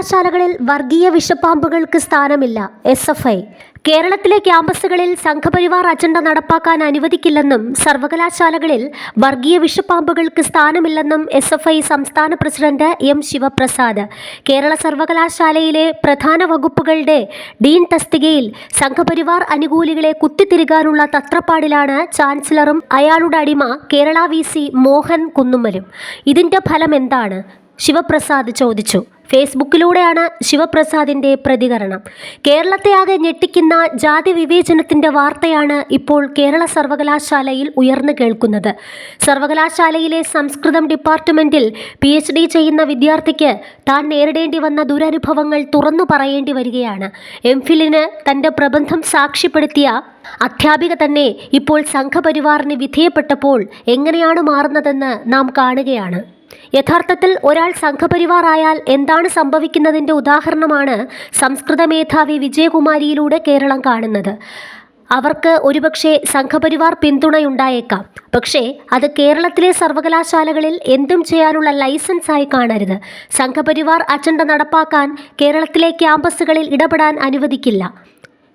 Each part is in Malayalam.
സർവകലാശാലകളിൽ വർഗീയ വിഷപ്പാമ്പുകൾക്ക് സ്ഥാനമില്ല എസ് എഫ് ഐ. കേരളത്തിലെ ക്യാമ്പസുകളിൽ സംഘപരിവാർ അജണ്ട നടപ്പാക്കാൻ അനുവദിക്കില്ലെന്നും സർവകലാശാലകളിൽ വർഗീയ വിഷപ്പാമ്പുകൾക്ക് സ്ഥാനമില്ലെന്നും എസ് എഫ് ഐ സംസ്ഥാന പ്രസിഡന്റ് എം ശിവപ്രസാദ്. കേരള സർവകലാശാലയിലെ പ്രധാന വകുപ്പുകളുടെ ഡീൻ തസ്തികയിൽ സംഘപരിവാർ അനുകൂലികളെ കുത്തിത്തിരികാനുള്ള തത്രപ്പാടിലാണ് ചാൻസലറും അയാളുടെ അടിമ കേരള വി മോഹൻ കുന്നുമ്മലും. ഇതിന്റെ ഫലം എന്താണ് ശിവപ്രസാദ് ചോദിച്ചു. ഫേസ്ബുക്കിലൂടെയാണ് ശിവപ്രസാദിന്റെ പ്രതികരണം. കേരളത്തെ ആകെ ഞെട്ടിക്കുന്ന ജാതി വിവേചനത്തിന്റെ വാർത്തയാണ് ഇപ്പോൾ കേരള സർവകലാശാലയിൽ ഉയർന്നു കേൾക്കുന്നത്. സർവകലാശാലയിലെ സംസ്കൃതം ഡിപ്പാർട്ട്മെന്റിൽ പി എച്ച് ഡി ചെയ്യുന്ന വിദ്യാർത്ഥിക്ക് താൻ നേരിടേണ്ടി വന്ന ദുരനുഭവങ്ങൾ തുറന്നു പറയേണ്ടി വരികയാണ്. എം ഫിലിന് തന്റെ പ്രബന്ധം സാക്ഷ്യപ്പെടുത്തിയ അധ്യാപിക തന്നെ ഇപ്പോൾ സംഘപരിവാറിന് വിധേയപ്പെട്ടപ്പോൾ എങ്ങനെയാണ് മാറുന്നതെന്ന് നാം കാണുകയാണ്. യഥാർത്ഥത്തിൽ ഒരാൾ സംഘപരിവാർ ആയാൽ എന്താണ് സംഭവിക്കുന്നതിന്റെ ഉദാഹരണമാണ് സംസ്കൃത മേധാവി വിജയകുമാരിയിലൂടെ കേരളം കാണുന്നത്. അവർക്ക് ഒരുപക്ഷെ സംഘപരിവാർ പിന്തുണയുണ്ടായേക്കാം. പക്ഷേ അത് കേരളത്തിലെ സർവകലാശാലകളിൽ എന്തും ചെയ്യാനുള്ള ലൈസൻസായി കാണരുത്. സംഘപരിവാർ അജണ്ട നടപ്പാക്കാൻ കേരളത്തിലെ ക്യാമ്പസുകളിൽ ഇടപെടാൻ അനുവദിക്കില്ല.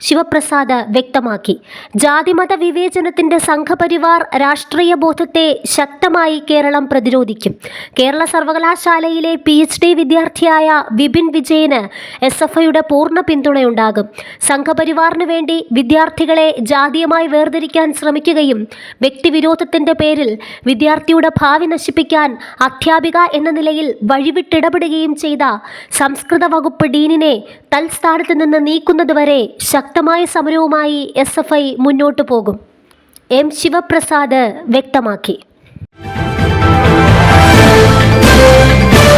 ശിവപ്രസാദ് വ്യക്തമാക്കി. ജാതിമത വിവേചനത്തിന്റെ സംഘപരിവാർ രാഷ്ട്രീയ ബോധത്തെ ശക്തമായി കേരളം പ്രതിരോധിക്കും. കേരള സർവകലാശാലയിലെ പി എച്ച് ഡി വിദ്യാർത്ഥിയായ വിപിൻ വിജയന് എസ് എഫ് ഐയുടെ പൂർണ പിന്തുണയുണ്ടാകും. സംഘപരിവാറിന് വേണ്ടി വിദ്യാർത്ഥികളെ ജാതീയമായി വേർതിരിക്കാൻ ശ്രമിക്കുകയും വ്യക്തിവിരോധത്തിന്റെ പേരിൽ വിദ്യാർത്ഥിയുടെ ഭാവി നശിപ്പിക്കാൻ അധ്യാപിക എന്ന നിലയിൽ വഴിവിട്ടിടപെടുകയും ചെയ്ത സംസ്കൃത വകുപ്പ് ഡീനിനെ തൽസ്ഥാനത്ത് നിന്ന് നീക്കുന്നതുവരെ ശക്തമായ സമരവുമായി എസ് മുന്നോട്ടു പോകും. എം ശിവപ്രസാദ് വ്യക്തമാക്കി.